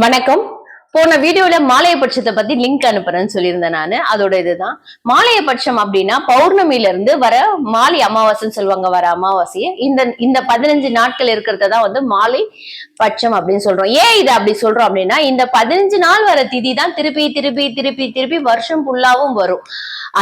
வணக்கம். போன வீடியோல மாலைய பட்சத்தை பத்தி லிங்க் அனுப்புறேன்னு சொல்லியிருந்தேன் நானு. அதோட இதுதான். மாலைய பட்சம் அப்படின்னா பௌர்ணமியில இருந்து வர மாலை அமாவாசைன்னு சொல்லுவாங்க வர அமாவாசையை. இந்த இந்த பதினஞ்சு நாட்கள் இருக்கிறத தான் வந்து மாலை பட்சம் அப்படின்னு சொல்றோம். ஏன் இதை அப்படி சொல்றோம் அப்படின்னா இந்த பதினஞ்சு நாள் வர திதி தான் திருப்பி திருப்பி திருப்பி திருப்பி வருஷம் ஃபுல்லாவும் வரும்.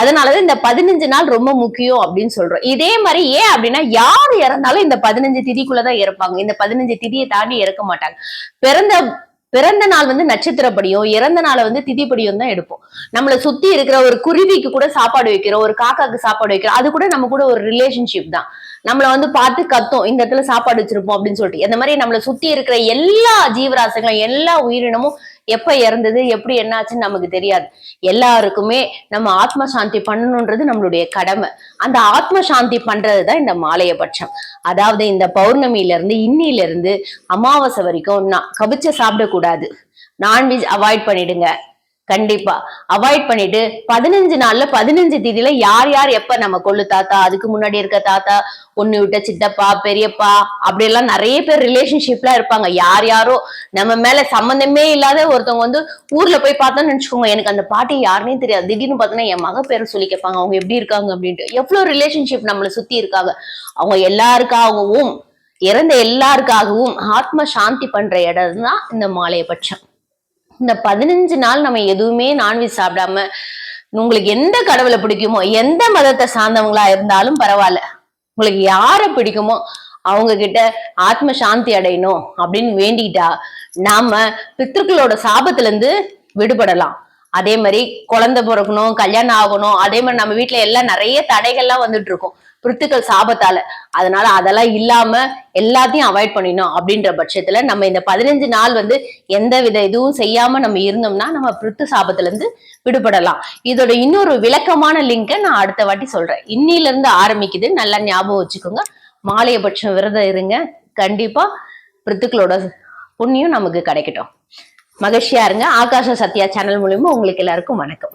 அதனாலதான் இந்த பதினஞ்சு நாள் ரொம்ப முக்கியம் அப்படின்னு சொல்றோம். இதே மாதிரி ஏன் அப்படின்னா யார் இறந்தாலும் இந்த பதினஞ்சு திதிக்குள்ளதான் இறப்பாங்க. இந்த பதினஞ்சு திதியை தாண்டி இறக்க மாட்டாங்க. பிறந்த பிறந்த நாள் வந்து நட்சத்திரப்படியும் இறந்த நாளை வந்து திதிப்படியும் தான் எடுப்போம். நம்மளை சுத்தி இருக்கிற ஒரு குருவிக்கு கூட சாப்பாடு வைக்கிறோம் ஒரு காக்காக்கு சாப்பாடு வைக்கிறோம் அது கூட நம்ம கூட ஒரு ரிலேஷன்ஷிப் தான். நம்மளை வந்து பார்த்து கத்தும் இந்த இடத்துல சாப்பாடு வச்சிருப்போம் அப்படின்னு சொல்லிட்டு. இந்த மாதிரி நம்மளை சுத்தி இருக்கிற எல்லா ஜீவராசிகளும் எல்லா உயிரினமும் எப்ப இறந்தது எப்படி என்னாச்சுன்னு நமக்கு தெரியாது. எல்லாருக்குமே நம்ம ஆத்ம சாந்தி பண்ணணுன்றது நம்மளுடைய கடமை. அந்த ஆத்ம சாந்தி பண்றது தான் இந்த மாலைய பட்சம். அதாவது இந்த பௌர்ணமியில இருந்து இன்னில இருந்து அமாவாசை வரைக்கும் நான் கவிச்ச சாப்பிடக்கூடாது. நான்வெஜ் அவாய்ட் பண்ணிடுங்க. கண்டிப்பா. அவாய்ட் பண்ணிட்டு பதினஞ்சு நாள்ல பதினஞ்சு தேதியில யார் யார் எப்ப நம்ம கொள்ளு தாத்தா அதுக்கு முன்னாடி இருக்க தாத்தா ஒண்ணு விட்ட சித்தப்பா பெரியப்பா அப்படி எல்லாம் நிறைய பேர் ரிலேஷன்ஷிப்லாம் இருப்பாங்க. யார் யாரோ நம்ம மேல சம்மந்தமே இல்லாத ஒருத்தவங்க வந்து ஊர்ல போய் பார்த்தோம்னு நினைச்சுக்கோங்க. எனக்கு அந்த பாட்டி யாருன்னே தெரியாது. திடீர்னு பார்த்தோன்னா என் மக பேரை சொல்லி கேட்பாங்க. அவங்க எப்படி இருக்காங்க அப்படின்ட்டு. எவ்வளவு ரிலேஷன்ஷிப் நம்மளை சுத்தி இருக்காங்க. அவங்க எல்லாருக்காகவும் இறந்த எல்லாருக்காகவும் ஆத்ம சாந்தி பண்ற இடம் தான் இந்த மாலைய பட்சம் இந்த பதினஞ்சு நாள் நம்ம எதுவுமே நான்வெஜ் சாப்பிடாம உங்களுக்கு எந்த கடவுளை பிடிக்குமோ எந்த மதத்தை சார்ந்தவங்களா இருந்தாலும் பரவாயில்ல. உங்களுக்கு யாரை பிடிக்குமோ அவங்க கிட்ட ஆத்ம சாந்தி அடையணும் அப்படின்னு வேண்டிக்கிட்டா நாம பித்ருக்களோட சாபத்துல இருந்து விடுபடலாம். அதே மாதிரி குழந்தை பிறக்கணும் கல்யாணம் ஆகணும் அதே மாதிரி நம்ம வீட்டுல எல்லாம் நிறைய தடைகள்லாம் வந்துட்டு இருக்கும். பிருத்துக்கள் சாபத்தால. அதனால அதெல்லாம் இல்லாம எல்லாத்தையும் அவாய்ட் பண்ணிடணும் அப்படின்ற பட்சத்துல நம்ம இந்த பதினஞ்சு நாள் வந்து எந்த வித இதுவும் செய்யாம நம்ம இருந்தோம்னா நம்ம பிருத்து சாபத்துல இருந்து விடுபடலாம். இதோட இன்னொரு விளக்கமான லிங்கை நான் அடுத்த வாட்டி சொல்றேன். இன்னில இருந்து ஆரம்பிக்குது. நல்லா ஞாபகம் வச்சுக்கோங்க. மாலையபட்சம் விரதம் இருங்க. கண்டிப்பா பிரித்துக்களோட புண்ணியம் நமக்கு கிடைக்கட்டும். மகிழ்ச்சியா இருங்க. ஆகாஷ சத்யா சேனல் மூலியமா உங்களுக்கு எல்லாருக்கும் வணக்கம்.